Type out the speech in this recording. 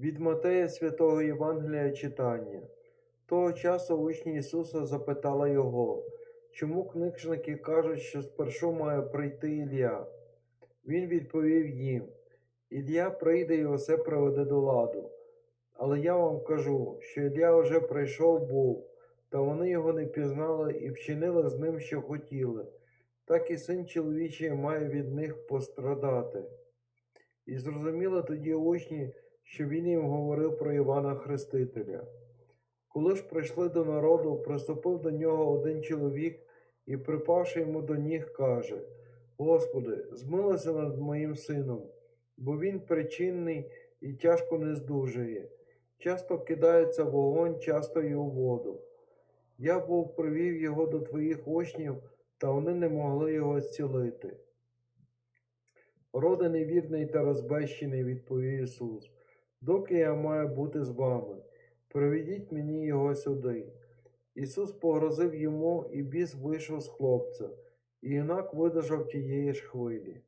Від Матея Святого Євангелія читання. Того часу учні Ісуса запитали Його, чому книжники кажуть, що спершу має прийти Ілля. Він відповів їм: Ілля прийде і усе приведе до ладу. Але я вам кажу, що Ілля вже прийшов був, та вони його не пізнали і вчинили з ним, що хотіли. Так і син чоловічий має від них пострадати. І зрозуміли тоді учні, що він їм говорив про Івана Хрестителя. Коли ж прийшли до народу, приступив до нього один чоловік і, припавши йому до ніг, каже: Господи, змилися над моїм сином, бо він причинний і тяжко не здужує, часто кидається в вогонь, часто й у воду. Я був привів його до твоїх учнів, та вони не могли його зцілити. Роди невірний та розбещений, відповів Ісус, доки я маю бути з вами, приведіть мені його сюди. Ісус погрозив йому, і біс вийшов з хлопця, і юнак видержав тієї ж хвилі.